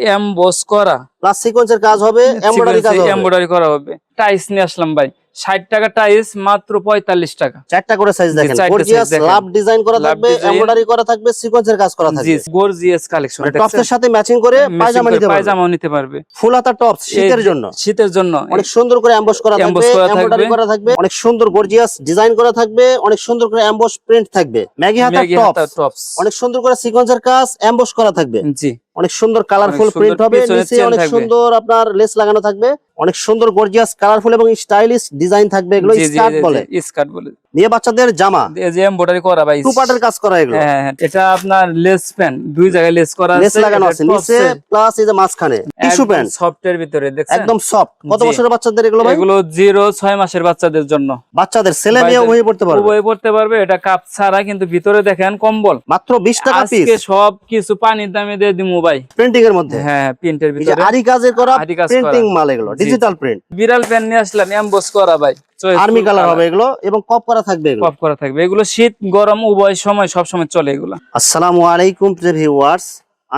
Emboss করা। Plus সিকোয়েন্সের কাজ হবে এমব্রয়ডারি কাজ হবে। এমব্রয়ডারি করা হবে। টাইস নিয়ে আসলাম ভাই। ষাট টাকা টাইস মাত্র পঁয়তাল্লিশ টাকা। চারটা করে সাইজ দেখেন। গর্জিয়াস লাভ ডিজাইন করা থাকবে এমব্রয়ডারি করা থাকবে সিকোয়েন্সের কাজ করা জি গর্জিয়াস কালেকশন টপসের সাথে ম্যাচিং করে পায়জামা নিতে পারবে। পায়জামাও নিতে পারবে। ফুল হাতা টপস শীতের জন্য। শীতের জন্য। অনেক সুন্দর করে এমবস করা থাকবে এমব্রয়ডারি করা থাকবে। অনেক সুন্দর গর্জিয়াস ডিজাইন করা থাকবে অনেক সুন্দর করে এমবস প্রিন্ট থাকবে। ম্যাগি হাতা টপস টপস অনেক সুন্দর করে সিকোয়েন্সের কাজ এমবস করা থাকবে। জি। অনেক সুন্দর কালারফুল প্রিন্ট হবে নিচে অনেক সুন্দর আপনার লেস লাগানো থাকবে অনেক সুন্দর গর্জিয়াস কালারফুল এবং স্টাইলিশ ডিজাইন থাকবে এগুলো স্কার্ট বলে। স্কার্ট বলে। মেয়ে বাচ্চাদের জামা। যে এমব্রয়ডারি করা ভাই। টু পার্টের কাজ করা এগুলো। হ্যাঁ হ্যাঁ, এটা আপনার লেস প্যান্ট দুই জায়গায় লেস করা আছে লেস লাগানো আছে। নিচে প্লাস এই যে মাঝখানে টিস্যু প্যান্ট সফটের ভিতরে দেখছেন? একদম সফট কত। বছরের বাচ্চাদের এগুলো ভাই? এগুলো জিরো ছয় মাসের বাচ্চাদের জন্য। বাচ্চাদের ছেলে মেয়ে বাইরে- উভয় পড়তে পারবে। উভয় পড়তে পারবে এটা কাপ ছাড়া কিন্তু ভিতরে দেখেন কম্বল। মাত্র বিশ টাকা পিস আজকে সব কিছু পানির দামে দিয়ে দিমু ভাই? প্রিন্টিং এর মধ্যে? হ্যাঁ প্রিন্টের এই যে ভিতরে। আরি কাজের করা প্রিন্টিং মাল এগুলো ডিজিটাল প্রিন্ট বিড়াল প্যান নিয়ে আসলাম এমবস করা ভাই। আর্মি কালার হবে এগুলো এবং কপ করা থাকবে এগুলো। কপ করা থাকবে। এগুলো শীত গরম উভয় সময় সব সময় চলে এগুলো। আসসালামু আলাইকুম ভিউয়ার্স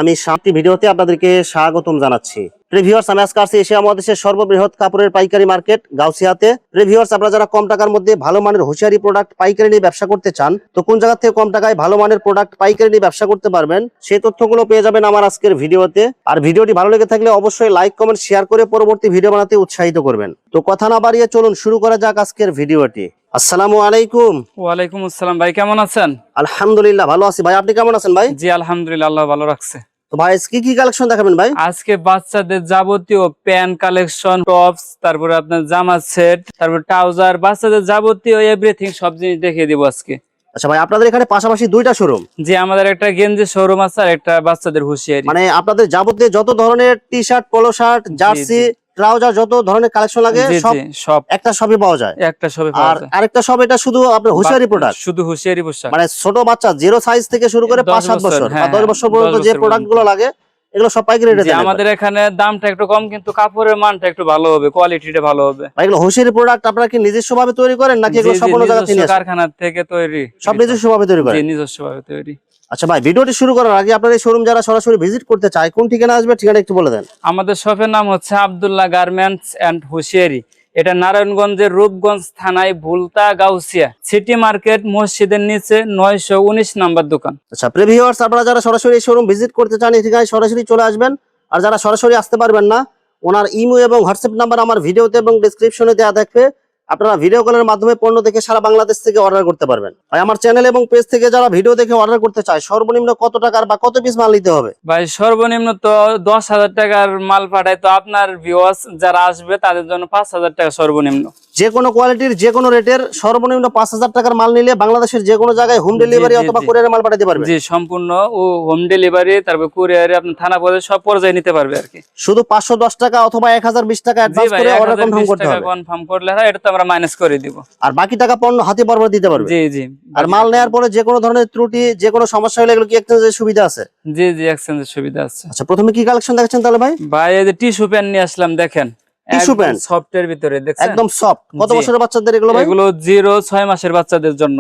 আমি শান্তি ভিডিওতে আপনাদেরকে স্বাগতম জানাচ্ছি। প্রিভিউয়ার্স আমি আজকে আসছি এশিয়া মহাদেশের সর্ববৃহৎ কাপড়ের পাইকারি মার্কেট গাউসিয়াতে। প্রিভিউয়ার্স আপনারা যারা কম টাকার মধ্যে ভালো মানের হুঁশিয়ারি প্রোডাক্ট পাইকারি নিয়ে ব্যবসা করতে চান, তো কোন জায়গা থেকে কম টাকায় ভালো মানের প্রোডাক্ট পাইকারি নিয়ে ব্যবসা করতে পারবেন, সেই তথ্যগুলো পেয়ে যাবেন আমার আজকের ভিডিওতে। আর ভিডিওটি ভালো লেগে থাকলে অবশ্যই লাইক কমেন্ট শেয়ার করে পরবর্তী ভিডিও বানাতে উৎসাহিত করবেন। তো কথা না বাড়িয়ে চলুন শুরু করা যাক আজকের ভিডিওটি। আসসালামু আলাইকুম। ওয়ালাইকুম আসসালাম। ভাই কেমন আছেন? আলহামদুলিল্লাহ ভালো আছি। ভাই আপনি কেমন আছেন ভাই? জি আলহামদুলিল্লাহ আল্লাহ ভালো রাখছে। তো ভাই কি কি কালেকশন দেখাবেন ভাই? আজকে বাচ্চাদের যাবতীয় প্যান্ট কালেকশন টপস তারপরে আপনার জামা সেট তারপর ট্রাউজার বাচ্চাদের যাবতীয় এভরিথিং সব জিনিস দেখিয়ে দিব আজকে। আচ্ছা ভাই আপনাদের এখানে পাশাপাশি দুইটা শোরুম যে আমাদের একটা গেঞ্জি শোরুম আছে আর একটা বাচ্চাদের হুঁশিয়ারি। মানে আপনাদের যাবতীয় যত ধরনের T shirt polo shirt jersey trouser যত ধরনের কালেকশন লাগে সব সব একটা সবই পাওয়া যায়। একটা সবে পাওয়া আর আরেকটা সব এটা শুধু আপনার হুঁশিয়ারি প্রোডাক্ট শুধু হুঁশিয়ারি পোশাক। মানে ছোট বাচ্চা জিরো সাইজ থেকে শুরু করে পাঁচ সাত বছর, বা হ্যাঁ, দশ বছর পর্যন্ত যে প্রোডাক্টগুলো লাগে এগুলো সব পাইকারি রেটে আমাদের এখানে দামটা একটু কম কিন্তু কাপড়ের মানটা একটু ভালো হবে কোয়ালিটিটা ভালো হবে। এগুলো হুঁশিয়ারি প্রোডাক্ট আপনারা কি নিজস্ব ভাবে তৈরি করেন নাকি এগুলো জি, সম্পূর্ণ জায়গা থেকে? কারখানা থেকে তৈরি। সব নিজস্ব ভাবে তৈরি করেন? নিজস্ব ভাবে তৈরি। আচ্ছা ভাই ভিডিওটি শুরু করার আগে আপনার এই শোরুম যারা সরাসরি ভিজিট করতে চায় কোন ঠিকানা আসবে ঠিকানা একটু বলে দেন। আমাদের শপের নাম হচ্ছে আব্দুল্লাহ গার্মেন্টস এন্ড হুশিয়ারি। এটা নারায়ণগঞ্জের রূপগঞ্জ থানায় ভুলতা গাউসিয়া। সিটি মার্কেট মসজিদের নিচে নয়শো উনিশ নাম্বার দোকান। আচ্ছা প্রিভিউয়ার্স আপনারা যারা সরাসরি এই শোরুম ভিজিট করতে চান এই ঠিকানায় সরাসরি চলে আসবেন। আর যারা সরাসরি আসতে পারবেন না ওনার ইমো এবং হোয়াটসঅ্যাপ নাম্বার আমার ভিডিওতে এবং ডেসক্রিপশনে দেওয়া থাকবে। আপনারা ভিডিও কলের মাধ্যমে পণ্য দেখে সারা বাংলাদেশ থেকে অর্ডার করতে পারবেন। আর আমার চ্যানেল এবং পেজ থেকে যারা ভিডিও দেখে অর্ডার করতে চায় সর্বনিম্ন কত টাকার বা কত পিস মাল নিতে হবে? ভাই সর্বনিম্ন তো দশ হাজার টাকার মাল পাঠায় তো আপনার ভিউয়ার্স যারা আসবে তাদের জন্য পাঁচ হাজার টাকা সর্বনিম্ন। যে কোনো কোয়ালিটির যে কোনো রেটের সর্বনিম্ন পাঁচ হাজার টাকার মাল নিলে বাংলাদেশের যে কোনো জায়গায় হোম ডেলিভারি অথবা। কুরিয়ারে মাল পাঠাতে পারবে। জি সম্পূর্ণ ও হোম ডেলিভারি তারপর কুরিয়ারে আপনার থানা পর্যায়ে সব পর্যায়ে নিতে পারবে আর কি। শুধু পাঁচশো দশ টাকা অথবা এক হাজার বিশ টাকা অ্যাডভান্স করে অর্ডার কনফার্ম করতে হবে। কনফার্ম করলে এটা তো আমরা মাইনাস করে দিব। আর বাকি টাকা পণ্য হাতে পরপর দিতে পারবে? জি জি আর মাল নেওয়ার পরে যে কোনো ধরনের ত্রুটি যে কোনো সমস্যা হলে এগুলো কি এক্সচেঞ্জের সুবিধা আছে? জি জি এক্সচেঞ্জের সুবিধা আছে। আচ্ছা প্রথমে কি কালেকশন দেখাচ্ছেন তাহলে ভাই? ভাই এই যে টিস্যু প্যান্ট নিয়ে আসলাম দেখেন। Tissue pant? সফটের ভিতরে দেখছেন? একদম সফট কত। বছরের বাচ্চাদের এগুলো ভাই? এগুলো জিরো ছয় মাসের বাচ্চাদের জন্য।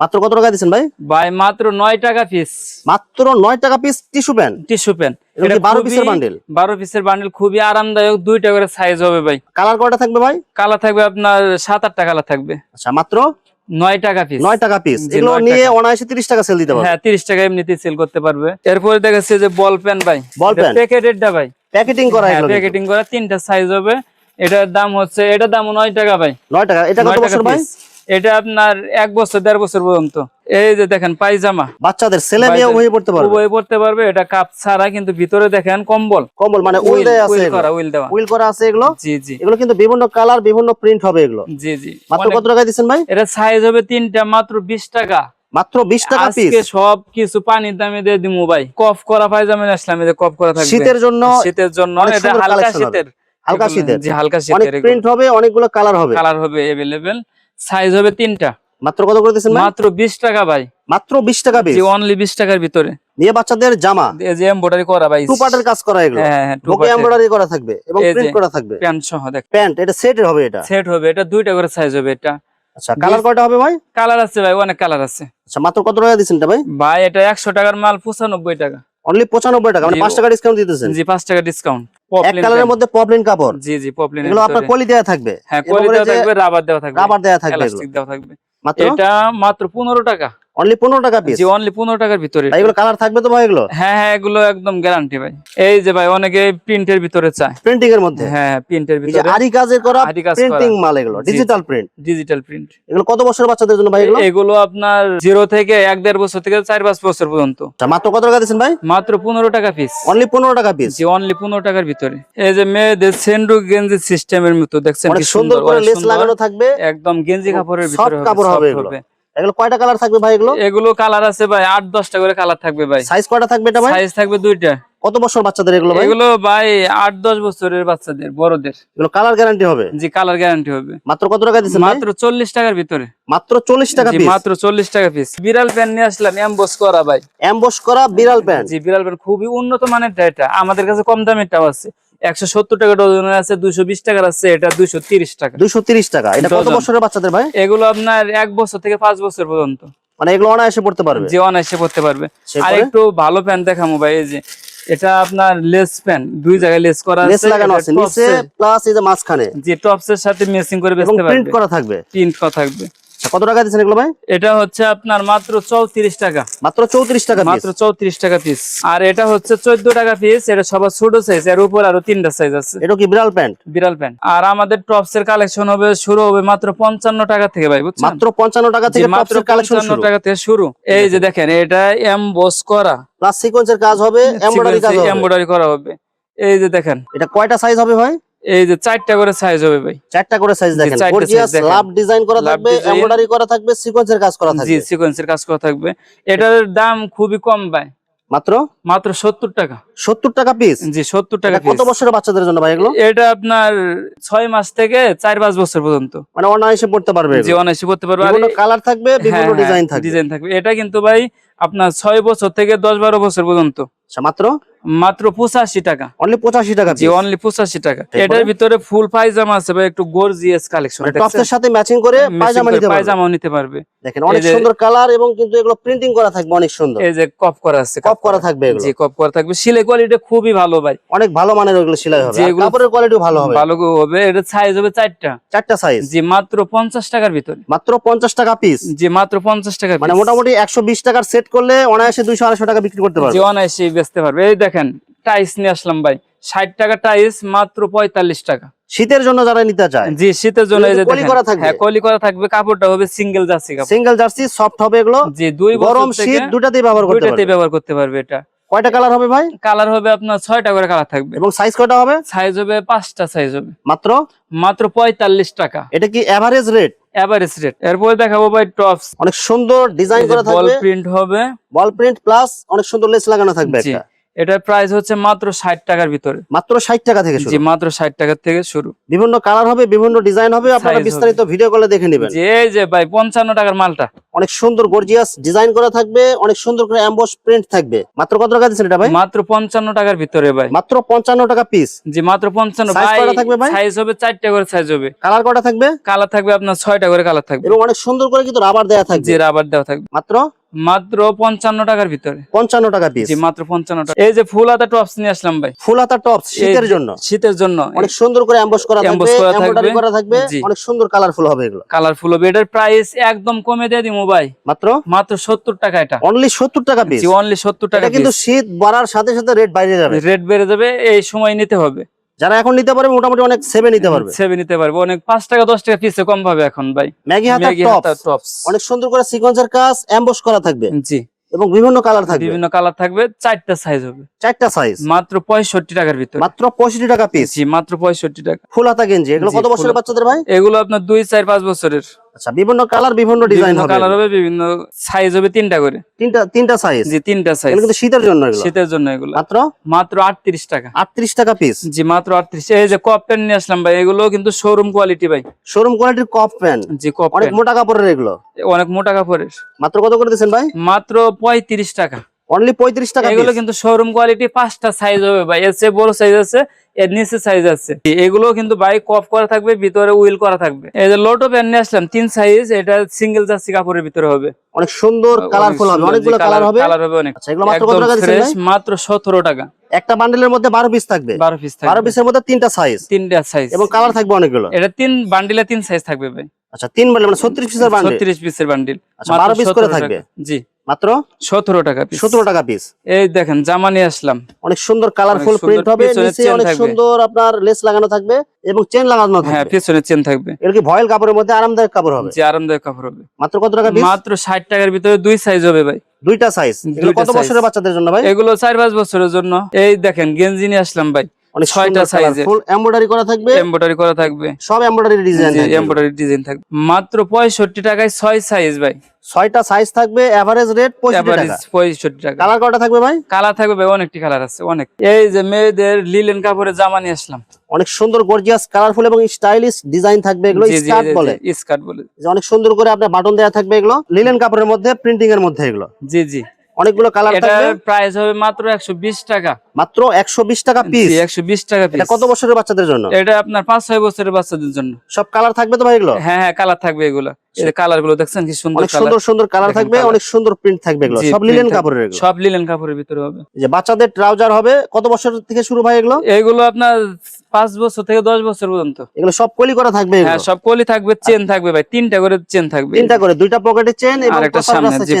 মাত্র কত টাকা দিচ্ছেন ভাই? ভাই মাত্র নয় টাকা পিস মাত্র নয় টাকা piece tissue pant tissue pant এগুলো কি বারো পিসের বান্ডেল বারো পিসের বান্ডেল খুবই আরামদায়ক দুইটা করে সাইজ হবে ভাই। কালার কয়টা থাকবে ভাই? কালার থাকবে আপনার সাত আটটা কালার থাকবে। আচ্ছা মাত্র? টাকা পিস নয় টাকা পিস এগুলো নিয়ে টাকা। অনায়াসে তিরিশ টাকা সেল দিতে পারবে। হ্যাঁ তিরিশ টাকা এমনিতে সেল করতে পারবে। এরপরে দেখাচ্ছে যে বল পেন ভাই। Ball pen? প্যাকেটেরটা ভাই। প্যাকেটিং করা এগুলো প্যাকেটিং করা তিনটা সাইজ হবে। এটার দাম হচ্ছে এটার দাম নয় টাকা ভাই। নয় টাকা। এটা কত বছর ভাই। এটা আপনার এক বছর দেড় বছর পর্যন্ত। এই যে দেখেন পায়জামা। বাচ্চাদের ছেলে মেয়ে উভয় পড়তে পারবে? উভয় পড়তে পারবে এটা কাপ ছাড়া কিন্তু ভিতরে দেখেন কম্বল। কম্বল মানে উইল দেয়া আছে উইল করা উইল দেওয়া। উইল করা আছে এগুলো? জি জি। এগুলো কিন্তু বিভিন্ন কালার বিভিন্ন প্রিন্ট হবে এগুলো। জি জি। মাত্র কত টাকা দিচ্ছেন ভাই? এটা সাইজ হবে তিনটা মাত্র বিশ টাকা। মাত্র বিশ টাকা পিস আজকে সব কিছু পানির দামে দিয়ে দিমু ভাই। কফ করা পায়জামা আসলাম এই কফ করা থাকবে। শীতের জন্য শীতের জন্য এটা হালকা শীতের। হালকা শীতের। জি হালকা অনেক শীতের প্রিন্ট হবে অনেকগুলো কালার হবে। কালার হবে এভেলেবেল সাইজ হবে তিনটা। মাত্র কত করে দিচ্ছেন ভাই? মাত্র বিশ টাকা ভাই। মাত্র বিশ টাকা জি অনলি বিশ টাকার ভিতরে। নিয়ে বাচ্চাদের জামা? যে এমব্রয়ডারি করা ভাই। টু পার্টের কাজ করা এগুলো? হ্যাঁ হ্যাঁ টু এমব্রয়ডারি করা থাকবে এবং প্রিন্ট করা থাকবে। প্যান্ট সহ দেখ। প্যান্ট এটা সেটের হবে এটা? সেট হবে এটা দুইটা করে সাইজ হবে এটা। আচ্ছা কালার কয়টা হবে ভাই? কালার আছে ভাই অনেক কালার আছে। আচ্ছা মাত্র কত টাকা দিচ্ছেন ভাই? ভাই এটা একশো টাকার মাল পঁচানব্বই টাকা। অনলি পঁচানব্বই টাকা মানে জি, পাঁচ টাকা ডিসকাউন্ট দিতেছেন। জি পাঁচ টাকা ডিসকাউন্ট এক কালারের মধ্যে পপলিন কাপড়। জি জি পপলিন এগুলো আপনার কলি দেওয়া থাকবে। হ্যাঁ এবং কলি এই দেওয়া যে থাকবে রাবার দেয়া থাকবে। রাবার দেয়া থাকবে এলাস্টিক দেয়া থাকবে। মাত্র? এটা মাত্র পনেরো টাকা। অনলি পনেরো টাকা পিস জি অনলি পনেরো টাকার ভিতরে। এগুলো কালার থাকবে তো ভাই এগুলো? হ্যাঁ হ্যাঁ এগুলো একদম গ্যারান্টি ভাই। এই যে ভাই অনেকে প্রিন্টের ভিতরে চায়। প্রিন্টিং এর মধ্যে? হ্যাঁ প্রিন্টের ভিতরে। আরি কাজের করা আরি কাজ করা। প্রিন্টিং মাল এগুলো ডিজিটাল প্রিন্ট ডিজিটাল প্রিন্ট এগুলো কত বছরের বাচ্চাদের জন্য ভাই এগুলো? এগুলো আপনার জিরো থেকে এক দেড় বছর থেকে চার পাঁচ বছর পর্যন্ত। আচ্ছা, মাত্র কত টাকা দিচ্ছেন ভাই? মাত্র পনেরো টাকা পিস অনলি পনেরো টাকা পিস জি অনলি পনেরো টাকার ভিতরে। এই যে মেয়েদের সেন্ডু গেঞ্জি সিস্টেমের মতো দেখছেন কি সুন্দর করে লেস লাগানো থাকবে। একদম গেঞ্জি কাপড়ের ভিতরে কাপড় হবে। এগুলো। কয়টা কালার থাকবে ভাই এগুলো? এগুলো কালার আছে ভাই আট দশটা করে কালার থাকবে ভাই। সাইজ কয়টা থাকবে এটা ভাই? সাইজ থাকবে দুইটা। কত বছর বাচ্চাদের এগুলো ভাই? এগুলো ভাই আট দশ বছরের বাচ্চাদের বড়দের। এগুলো কালার গ্যারান্টি হবে? জি কালার গ্যারান্টি হবে। মাত্র কত টাকা দিচ্ছেন ভাই? মাত্র চল্লিশ টাকার ভিতরে। মাত্র চল্লিশ টাকা পিস মাত্র চল্লিশ টাকা পিস বিড়াল প্যান্ট নিয়ে আসলাম এমবস করা ভাই। এমবস করা বিড়াল প্যান্ট? জি বিড়াল প্যান্ট খুবই উন্নত মানের এটা আমাদের কাছে কম দামেরটাও আছে। একশো সত্তর টাকা ডজনের আছে বিশ টাকার আছে এটা তিরিশ টাকা। তিরিশ টাকা। এটা কত বছরের বাচ্চাদের ভাই? এগুলো আপনার এক বছর থেকে পাঁচ বছর পর্যন্ত। মানে এগুলো অনায়াসে পড়তে পারবে? যে অনায়াসে পড়তে পারবে। আর একটু ভালো প্যান্ট দেখামো ভাই এই যে এটা আপনার লেস প্যান্ট দুই জায়গায় লেস করা লেস আছে লাগানো আছে নিচে প্লাস এই যে মাঝখানে। যে টপস এর সাথে ম্যাচিং করে বেচতে প্রিন্ট করা থাকবে। প্রিন্ট করা থাকবে। কত টাকা দিচ্ছেন এগুলো ভাই? এটা হচ্ছে আপনার মাত্র চৌত্রিশ টাকা। মাত্র চৌত্রিশ টাকা মাত্র চৌত্রিশ টাকা পিস আর এটা হচ্ছে চোদ্দ টাকা পিস এটা সবার ছোট সাইজ এর উপর আরও তিনটা সাইজ আছে। এটা কি বিড়াল প্যান্ট বিড়াল প্যান্ট আর আমাদের টপস এর কালেকশন হবে শুরু হবে মাত্র পঞ্চান্ন টাকা থেকে ভাই বুঝছেন? মাত্র পঞ্চান্ন টাকা থেকে মাত্র কালেকশন পঞ্চান্ন টাকা থেকে শুরু। এই যে দেখেন এটা এমবস করা। প্লাস সিকোয়েন্সের কাজ হবে এমব্রয়ডারি কাজ হবে। এমব্রয়ডারি করা হবে। এই যে দেখেন। এটা কয়টা সাইজ হবে ভাই? এই যে চারটা করে সাইজ হবে ভাই। চারটা করে সাইজ দেখেন। গর্জিয়াস লাভ ডিজাইন করা থাকবে। এমব্রয়ডারি করা থাকবে সিকোয়েন্সের কাজ করা থাকবে। জি সিকোয়েন্সের কাজ করা থাকবে। এটার দাম খুবই কম ভাই। মাত্র? মাত্র সত্তর টাকা। সত্তর টাকা পিস জি সত্তর টাকা কত piece। বছরের বাচ্চাদের জন্য ভাই এগুলো? এটা আপনার ছয় মাস থেকে চার পাঁচ বছর পর্যন্ত। মানে অনায়াসে পড়তে পারবে যে অনায়াসে পড়তে পারবে। আর বিভিন্ন কালার থাকবে বিভিন্ন ডিজাইন থাকবে। ডিজাইন থাকবে। এটা কিন্তু ভাই আপনার ছয় বছর থেকে দশ বারো বছর পর্যন্ত। আচ্ছা, মাত্র? মাত্র পঁচাশি টাকা। অনলি পঁচাশি টাকা জি অনলি পঁচাশি টাকা। এটার ভিতরে ফুল পায়জামা আছে ভাই একটু গর্জিয়াস কালেকশন টপসের সাথে ম্যাচিং করে পায়জামা নিতে পারবে? পায়জামাও নিতে পারবে। দেখেন অনেক সুন্দর কালার এবং কিন্তু এগুলো প্রিন্টিং করা থাকবে অনেক সুন্দর। এই যে কপ করা আছে কপ করা থাকবে এগুলো। জি কপ করা থাকবে। সিলে কোয়ালিটি খুবই ভালো ভাই। অনেক ভালো মানের ওগুলো সেলাই হবে। কাপড়ের কোয়ালিটিও ভালো হবে। ভালো হবে। এটা সাইজ হবে চারটা। চারটা সাইজ জি মাত্র পঞ্চাশ টাকার ভিতরে। মাত্র পঞ্চাশ টাকা পিস জি মাত্র পঞ্চাশ টাকা মানে মোটামুটি একশো বিশ টাকার সেট করলে অনায়াসে দুইশো আড়াইশো টাকা বিক্রি করতে পারবে। অনায়াসে বেচতে পারবে। এই দেখেন টাইস নিয়ে আসলাম ভাই। ষাট টাকা টাইস মাত্র পঁয়তাল্লিশ টাকা। শীতের জন্য যারা নিতে চায় জি শীতের জন্য এই যে কলি করা থাকবে? হ্যাঁ কলি করা থাকবে কাপড়টা হবে single jersey single jersey soft হবে এগুলো। জি দুই গরম শীত দুটাতেই ব্যবহার করতে পারবে। ব্যবহার করতে পারবে এটা। কয়টা কালার হবে ভাই? কালার হবে আপনার ছয়টা করে কালার থাকবে। এবং সাইজ কয়টা হবে? সাইজ হবে পাঁচটা সাইজ হবে। মাত্র? মাত্র পঁয়তাল্লিশ টাকা। এটা কি এভারেজ রেট এভারেজ রেট এরপরে দেখাবো ভাই টপস অনেক সুন্দর ডিজাইন করা থাকবে। বল প্রিন্ট হবে। বল প্রিন্ট প্লাস অনেক সুন্দর লেস লাগানো থাকবে একটা। এটার প্রাইস হচ্ছে মাত্র ষাট টাকার ভিতরে। মাত্র ষাট টাকা থেকে শুরু। জি মাত্র ষাট টাকার থেকে শুরু। বিভিন্ন কালার হবে বিভিন্ন ডিজাইন হবে আপনারা বিস্তারিত ভিডিও কলে দেখে নেবেন। যে এই যে ভাই পঞ্চান্ন টাকার মালটা। অনেক সুন্দর গর্জিয়াস ডিজাইন করা থাকবে অনেক সুন্দর করে এমবস প্রিন্ট থাকবে। মাত্র কত টাকা দিচ্ছেন এটা ভাই? মাত্র পঞ্চান্ন টাকার ভিতরে ভাই। মাত্র পঞ্চান্ন টাকা পিস জি মাত্র পঞ্চান্ন। থাকবে ভাই? সাইজ হবে চারটা করে সাইজ হবে। কালার কটা থাকবে? কালার থাকবে আপনার ছয়টা করে কালার থাকবে। এবং অনেক সুন্দর করে কিন্তু রাবার দেওয়া থাকবে। যে রাবার দেওয়া থাকবে। মাত্র মাত্র পঞ্চান্ন টাকার ভিতরে। পঞ্চান্ন টাকা পিস মাত্র পঞ্চান্ন টাকা। এই যে ফুল হাতা টপস নিয়ে আসলাম ভাই। ফুল হাতা টপস শীতের জন্য। শীতের জন্য। অনেক সুন্দর করে এমবস করা থাকবে করা থাকবে। অনেক সুন্দর কালারফুল হবে এগুলো। কালারফুল হবে। এটার প্রাইস একদম কমে দিয়ে দিমু ভাই। মাত্র? মাত্র সত্তর টাকা এটা। অনলি সত্তর টাকা পিস জি অনলি সত্তর টাকা কিন্তু শীত বাড়ার সাথে সাথে রেট বাইরে যাবে। রেট বেড়ে যাবে এই সময় নিতে হবে। যারা এখন নিতে পারবে মোটামুটি অনেক সেভে নিতে পারবে। সেভে নিতে পারবে। অনেক পাঁচ টাকা দশ টাকা পিসে কম পাবে এখন ভাই। ম্যাগি হাতা টপস অনেক সুন্দর করে সিকোয়েন্সের কাজ এমবস করা থাকবে। জি। এবং বিভিন্ন কালার থাকবে। বিভিন্ন কালার থাকবে চারটা সাইজ হবে। চারটা সাইজ মাত্র পঁয়ষট্টি টাকার ভিতরে। মাত্র পঁয়ষট্টি টাকা পিস জি মাত্র পঁয়ষট্টি টাকা। ফুল হাতা গেঞ্জি। এগুলো কত বছরের বাচ্চাদের ভাই? এগুলো আপনার দুই চার পাঁচ বছরের। আচ্ছা বিভিন্ন কালার বিভিন্ন ডিজাইন হবে। কালার হবে বিভিন্ন সাইজ হবে তিনটা করে। তিনটা তিনটা সাইজ জি তিনটা সাইজ কিন্তু শীতের জন্য এগুলো? শীতের জন্য এগুলো। মাত্র? মাত্র আটত্রিশ টাকা। আটত্রিশ টাকা পিস জি মাত্র আটত্রিশ। এই যে কপ প্যান্ট নিয়ে আসলাম ভাই এগুলো কিন্তু শোরুম কোয়ালিটি ভাই। শোরুম কোয়ালিটির কপ প্যান্ট জি কপ অনেক মোটা কাপড়ের এগুলো? অনেক মোটা কাপড়ের। মাত্র কত করে দিচ্ছেন ভাই? মাত্র পঁয়ত্রিশ টাকা। অনলি পঁয়ত্রিশ টাকা এগুলো কিন্তু শোরুম কোয়ালিটি পাঁচটা সাইজ হবে ভাই। এর চেয়ে বড় সাইজ আছে এর নিচে সাইজ আছে। এগুলো কিন্তু বাইক কপ করা থাকবে ভিতরে উইল করা থাকবে। এই যে লোটো নিয়ে আসলাম তিন সাইজ এটা সিঙ্গেল জার্সি কাপড়ের ভিতরে হবে। অনেক সুন্দর কালারফুল হবে অনেকগুলো কালার হবে। কালার হবে অনেক। আচ্ছা এগুলো মাত্র কত টাকা মাত্র সতেরো টাকা। একটা বান্ডেলের মধ্যে বারো পিস থাকবে। বারো পিস বারো থাকবে পিসের মধ্যে তিনটা সাইজ তিনটা সাইজ এবং কালার থাকবে অনেকগুলো। এটা তিন বান্ডিলে তিন সাইজ থাকবে ভাই। আচ্ছা তিন বান্ডেল মানে ছত্রিশ পিসের বান্ডেল ছত্রিশ পিসের বান্ডিল আচ্ছা, 12 piece করে থাকবে? জি। মাত্র সতেরো টাকা পিস সতেরো টাকা পিস এই দেখেন জামা নিয়ে আসলাম। অনেক সুন্দর কালারফুল প্রিন্ট হবে নিচে অনেক সুন্দর আপনার লেস লাগানো থাকবে এবং চেন লাগানো হ্যাঁ পিছনে চেন থাকবে। এর কি ভয়েল কাপড়ের মধ্যে আরামদায়ক কাপড় হবে? যে আরামদায়ক কাপড় হবে। মাত্র কত টাকা পিস মাত্র ষাট টাকার ভিতরে দুই সাইজ হবে ভাই। দুইটা সাইজ এগুলো কত বছরের বাচ্চাদের জন্য ভাই? এগুলো চার পাঁচ বছরের জন্য। এই দেখেন গেঞ্জি নিয়ে আসলাম ভাই। অনেক ছয়টা ছয়টা ফুল এমব্রয়ডারি করা থাকবে? এমব্রয়ডারি করা থাকবে। সব এমব্রয়ডারি ডিজাইন এমব্রয়ডারি ডিজাইন থাকবে। মাত্র পঁয়ষট্টি টাকায় ছয় সাইজ ভাই। ছয়টা সাইজ থাকবে এভারেজ রেট পঁয়ষট্টি এভারেজ টাকা পঁয়ষট্টি টাকা। কালার কটা থাকবে ভাই? কালার থাকবে ভাই অনেকটি কালার আছে অনেক। এই যে মেয়েদের লিলেন জামা নিয়ে আসলাম। অনেক সুন্দর গর্জিয়াস কালারফুল এবং স্টাইলিশ ডিজাইন থাকবে এগুলো স্কার্ট বলে। স্কার্ট বলে। অনেক সুন্দর করে আপনার বাটন দেওয়া থাকবে এগুলো লিলেন কাপড়ের মধ্যে প্রিন্টিং এর মধ্যে এগুলো। জি জি। অনেকগুলো কালার থাকবে। প্রাইস হবে মাত্র একশো বিশ টাকা। মাত্র একশো বিশ টাকা পিস একশো বিশ টাকা পিস এটা কত বছরের বাচ্চাদের জন্য? এটা আপনার পাঁচ ছয় বছরের বাচ্চাদের জন্য। সব কালার থাকবে তো ভাই এগুলো? হ্যাঁ হ্যাঁ কালার থাকবে এগুলো। এই কালারগুলো দেখছেন কি সুন্দর অনেক সুন্দর সুন্দর কালার থাকবে অনেক সুন্দর প্রিন্ট থাকবে এগুলো। সব লিলেন কাপড়ের এগুলো। সব লিলেন কাপড়ের ভিতরে হবে। যে বাচ্চাদের ট্রাউজার হবে কত বছর থেকে শুরু ভাই এগুলো? এগুলো আপনার পাঁচ বছর থেকে দশ বছর পর্যন্ত। এগুলো সব কলি করা থাকবে হ্যাঁ সব কলি থাকবে চেন থাকবে ভাই তিনটা করে চেন থাকবে। তিনটা করে দুইটা পকেটে চেন এবং একটা সামনে যে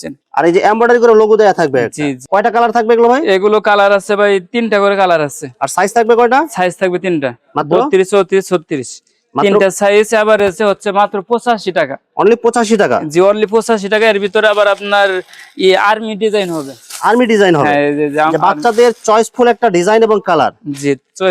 চেন আর এই যে এমব্রয়ডারি করে লোগো দেয়া থাকবে জি। কয়টা কালার থাকবে এগুলো ভাই? এগুলো কালার আছে ভাই তিনটা করে কালার আছে। আর সাইজ থাকবে কয়টা? সাইজ থাকবে তিনটা। মাত্র? বত্রিশ চৌত্রিশ ছত্রিশ। মাত্র? তিনটা সাইজ আবার হচ্ছে মাত্র পঁচাশি টাকা। অনলি পঁচাশি টাকা? জি অনলি পঁচাশি টাকা এর ভিতরে আবার আপনার আর্মি ডিজাইন হবে। আর্মি ডিজাইন হবে। হ্যাঁ বাচ্চাদের চয়েসফুল একটা ডিজাইন এবং কালার জি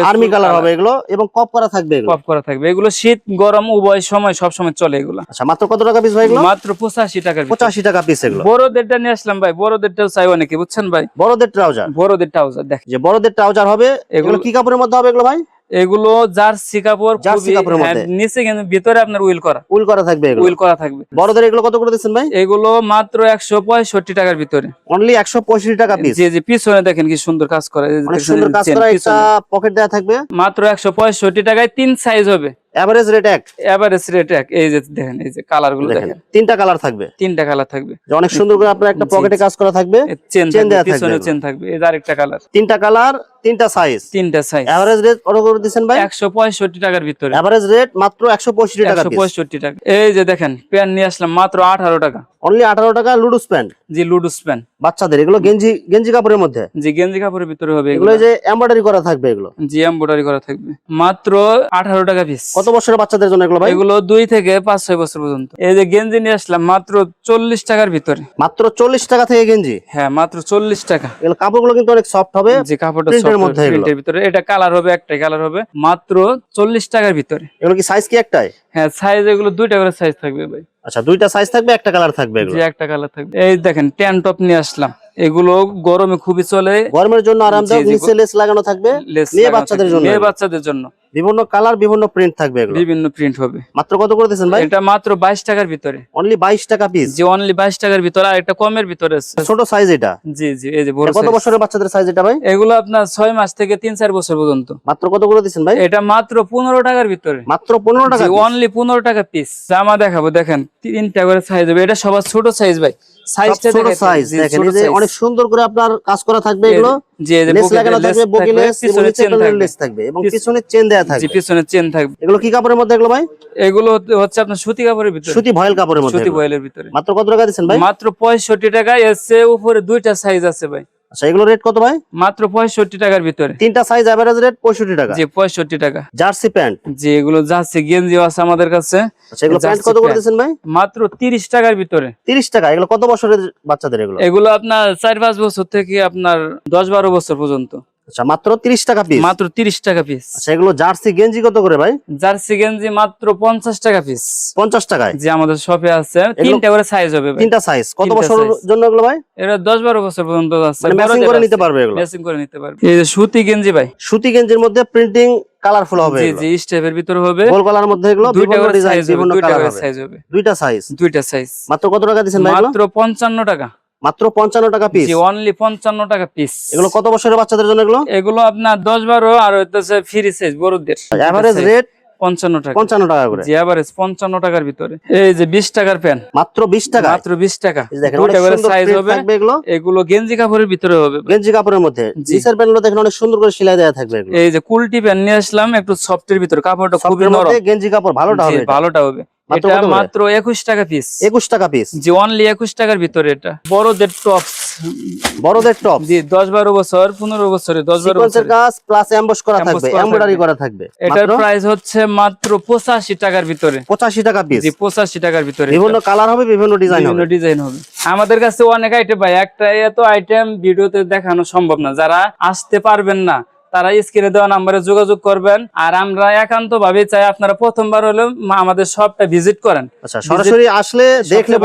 আর্মি কালার হবে এগুলো এবং কপ করা থাকবে এগুলো। পপ করা থাকবে। এগুলো শীত গরম উভয় সময় সব সময় চলে এগুলো। আচ্ছা মাত্র কত টাকা পিস ভাই এগুলো? মাত্র পঁচাশি টাকার ভিতরে। টাকা পিস এগুলো। বড়দেরটা নিয়ে আসলাম ভাই। বড়দেরটাও চাই অনেকে বুঝছেন ভাই? বড়দের ট্রাউজার বড়দের ট্রাউজার দেখ যে বড়দের ট্রাউজার হবে এগুলো কি কাপড়ের মধ্যে হবে এগুলো ভাই? এগুলো জার্সি কাপড় জার্সি কাপড়ের হ্যাঁ, মধ্যে। নিচে কিন্তু ভিতরে আপনার উইল করা। উল করা থাকবে এগুলো। উইল করা থাকবে। বড়দের এগুলো কত করে দিচ্ছেন ভাই? এগুলো মাত্র একশো পঁয়ষট্টি টাকার ভিতরে। অনলি একশো পঁয়ষট্টি টাকা পিস জি জি পিছনে দেখেন কি সুন্দর কাজ করা। সুন্দর কাজ করা একটা পকেট দেওয়া থাকবে? মাত্র একশো পঁয়ষট্টি টাকায় তিন সাইজ হবে। এভারেজ রেট এক। এভারেজ রেট এক। এই যে দেখেন এই যে কালারগুলো দেখেন। তিনটা কালার থাকবে। তিনটা কালার থাকবে। অনেক সুন্দর করে আপনার একটা পকেটে কাজ করা থাকবে চেন চেন দেয়া থাকবে। চেন থাকবে। এই আরেকটা কালার তিনটা কালার তিনটা সাইজ তিনটা সাইজ এভারেজ রেট কত করে দিচ্ছেন ভাই? একশো পঁয়ষট্টি টাকার ভিতরে। এভারেজ রেট মাত্র একশো পঁয়ষট্টি টাকা একশো পিস পঁয়ষট্টি টাকা। এই যে দেখেন প্যান্ট নিয়ে আসলাম মাত্র আঠারো টাকা। অনলি আঠারো টাকা লুডুস প্যান্ট জি লুডুস প্যান্ট বাচ্চাদের এগুলো গেঞ্জি গেঞ্জি কাপড়ের মধ্যে। জি গেঞ্জি কাপড়ের ভিতরে হবে এগুলো যে এমব্রয়ডারি করা থাকবে এগুলো। জি এমব্রয়ডারি করা থাকবে। মাত্র আঠারো টাকা পিস কত বছরের বাচ্চাদের জন্য এগুলো ভাই? এগুলো দুই থেকে পাঁচ ছয় বছর পর্যন্ত। এই যে গেঞ্জি নিয়ে আসলাম মাত্র চল্লিশ টাকার ভিতরে। মাত্র চল্লিশ টাকা থেকে গেঞ্জি? হ্যাঁ মাত্র চল্লিশ টাকা। এগুলো কাপড়গুলো কিন্তু অনেক সফট হবে। যে কাপড়টা মধ্যে। প্রিন্টের ভিতরে। এটা কালার হবে একটাই কালার হবে মাত্র চল্লিশ টাকার ভিতরে। এগুলো কি সাইজ কি একটাই? হ্যাঁ সাইজ এগুলো দুইটা করে সাইজ থাকবে ভাই। আচ্ছা দুইটা সাইজ থাকবে একটা কালার থাকবে এগুলো? একটা কালার থাকবে। এই দেখেন ট্যান টপ নিয়ে আসলাম। এগুলো গরমে খুবই চলে। গরমের জন্য আরামদায়ক জি, জি, নিচে লেস লাগানো থাকবে। মেয়ে বাচ্চাদের জন্য। মেয়ে বাচ্চাদের জন্য। বিভিন্ন কালার বিভিন্ন প্রিন্ট থাকবে এগুলো। বিভিন্ন প্রিন্ট হবে। মাত্র কত করে দিচ্ছেন ভাই? এটা মাত্র বাইশ টাকার ভিতরে। অনলি বাইশ টাকা পিস যে অনলি বাইশ টাকার ভিতরে আর একটা কমের ভিতরে আছে। ছোট সাইজ এটা? জি জি এই যে বড় কত বছরের বাচ্চাদের সাইজ এটা ভাই? এগুলো আপনার ছয় মাস থেকে তিন চার বছর পর্যন্ত। মাত্র কত করে দিচ্ছেন ভাই? এটা মাত্র পনেরো টাকার ভিতরে। মাত্র পনেরো টাকা piece। অনলি পনেরো টাকা পিস জামা দেখাবো দেখেন। তিনটা করে সাইজ হবে। এটা সবার ছোট সাইজ ভাই। সাইজটা ছোট সাইজ দেখেন এই যে অনেক সুন্দর করে আপনার কাজ করা থাকবে এগুলো। জি এই যে লেস লাগানো থাকবে বগি লেস এবং পিছনে চেন লেস থাকবে এবং পিছনে চেন দেয়া জি থাকবে। পিছনে চেন থাকবে। এগুলো কি কাপড়ের মধ্যে এগুলো ভাই? এগুলো হচ্ছে- আপনার সুতি কাপড়ের ভিতরে। সুতি ভয়েল কাপড়ের মধ্যে সুতি। বয়েলের ভিতরে। মাত্র কত টাকা দিচ্ছেন ভাই? মাত্র পঁয়ষট্টি টাকা এসে উপরে দুইটা সাইজ আছে ভাই। আচ্ছা এগুলো রেট কত ভাই? মাত্র পঁয়ষট্টি টাকার ভিতরে। তিনটা সাইজ এভারেজ রেট পঁয়ষট্টি টাকা। জি পঁয়ষট্টি টাকা। জার্সি প্যান্ট জি এগুলো জার্সি গেঞ্জিও আছে আমাদের কাছে। আচ্ছা এগুলো প্যান্ট কত করে। ভাই? মাত্র তিরিশ টাকার ভিতরে। তিরিশ টাকা এগুলো কত বছরের বাচ্চাদের এগুলো? এগুলো আপনার চার পাঁচ বছর থেকে আপনার দশ বারো বছর পর্যন্ত। আচ্ছা মাত্র তিরিশ টাকা পিস মাত্র তিরিশ টাকা পিস আচ্ছা এগুলো জার্সি গেঞ্জি কত করে ভাই? জার্সি গেঞ্জি মাত্র পঞ্চাশ টাকা পিস পঞ্চাশ টাকায়? যে আমাদের শপে আছে। তিনটা করে সাইজ হবে ভাই। তিনটা সাইজ কত বছরের জন্য এগুলো ভাই? এটা দশ বারো বছর পর্যন্ত আছে। মানে ম্যাচিং করে নিতে পারবে এগুলো। ম্যাচিং করে নিতে পারবে। এই যে সুতি গেঞ্জি ভাই। সুতি গেঞ্জির মধ্যে প্রিন্টিং কালারফুল হবে জি। জি স্টেপের ভিতরে হবে। গোল কলার মধ্যে এগুলো দুইটা করে সাইজ হবে দুইটা সাইজ হবে। দুইটা সাইজ দুইটা সাইজ মাত্র কত টাকা দিচ্ছেন ভাই মাত্র পঞ্চান্ন টাকা। মাত্র পঞ্চান্ন টাকা পিস অনলি পঞ্চান্ন টাকা পিস এগুলো কত বছরের বাচ্চাদের জন্য এগুলো? এগুলো আপনার দশ বারো আর হইতেছে ফ্রি সাইজ বড়দের। এভারেজ রেট পঞ্চান্ন টাকা। পঞ্চান্ন টাকা করে। জি এভারেজ পঞ্চান্ন টাকার ভিতরে। এই যে বিশ টাকার প্যান মাত্র বিশ টাকা? মাত্র বিশ টাকা। সাইজ হবে। এগুলো। এগুলো গেঞ্জি কাপড়ের ভিতরে হবে। গেঞ্জি কাপড়ের মধ্যে। জি। নিচের প্যান্টগুলো দেখেন অনেক সুন্দর করে সেলাই দেওয়া থাকবে এই যে কুলটি প্যান নিয়ে আসলাম একটু সফটের ভিতরে। কাপড়টা খুবই সফটের নরম। গেঞ্জি কাপড় ভালোটা হবে ভালোটা হবে। এটা মাত্র একুশ টাকা পিস একুশ টাকা পিস জি অনলি একুশ টাকার ভিতরে এটা। বড়দের টপস বড়দের টপ জি বছর পনেরো বছরে দশ বারো সিকোয়েন্সের কাজ প্লাস এমবস করা থাকবে এমব্রয়ডারি থাকবে। করা থাকবে। এটার প্রাইস হচ্ছে মাত্র পঁচাশি টাকার ভিতরে। পঁচাশি টাকা পিস জি টাকার ভিতরে বিভিন্ন কালার হবে বিভিন্ন ডিজাইন বিভিন্ন ডিজাইন হবে। আমাদের কাছে অনেক আইটেম ভাই একটা এত আইটেম ভিডিওতে দেখানো সম্ভব না। যারা আসতে পারবেন না তারা স্ক্রিনে দেওয়া নাম্বারে যোগাযোগ করবেন। আর আমরা একান্ত ভাবে চাই আপনারা প্রথমবার হলেও আমাদের সবটা ভিজিট করেন। আচ্ছা সরাসরি আসলে দেখলে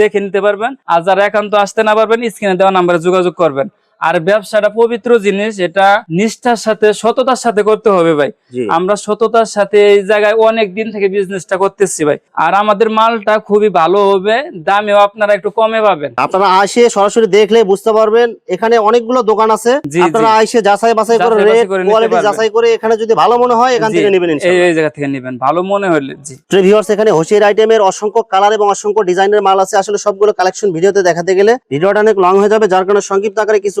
দেখে নিতে পারবেন। আর যারা একান্ত আসতে না পারবেন স্ক্রিনে দেওয়া নাম্বারে যোগাযোগ করবেন। আর ব্যবসাটা পবিত্র জিনিস এটা নিষ্ঠার সাথে সততার সাথে করতে হবে ভাই। আমরা সততার সাথে এই জায়গায় অনেক দিন থেকে বিজনেসটা করতেছি ভাই। আর আমাদের মালটা খুবই ভালো হবে দামেও আপনারা একটু কমে পাবেন। আপনারা আসে সরাসরি দেখলে বুঝতে পারবেন এখানে অনেকগুলো দোকান আছে। আপনারা আইসে যাচাই বাছাই করে রেট কোয়ালিটি যাচাই করে এখানে যদি ভালো মনে হয় এখান থেকে নেবেন এই ইনশাআল্লাহ। এই জায়গা থেকে নেবেন। ভালো মনে হলে জি। ভিউয়ার্স এখানে হোসিয়ার আইটেমের অসংখ্য কালার এবং অসংখ্য ডিজাইনের মাল আছে। আসলে সবগুলো কালেকশন ভিডিওতে দেখাতে গেলে ভিডিওটা অনেক লং হয়ে যাবে যার কারণে সংক্ষিপ্ত আকারে কিছু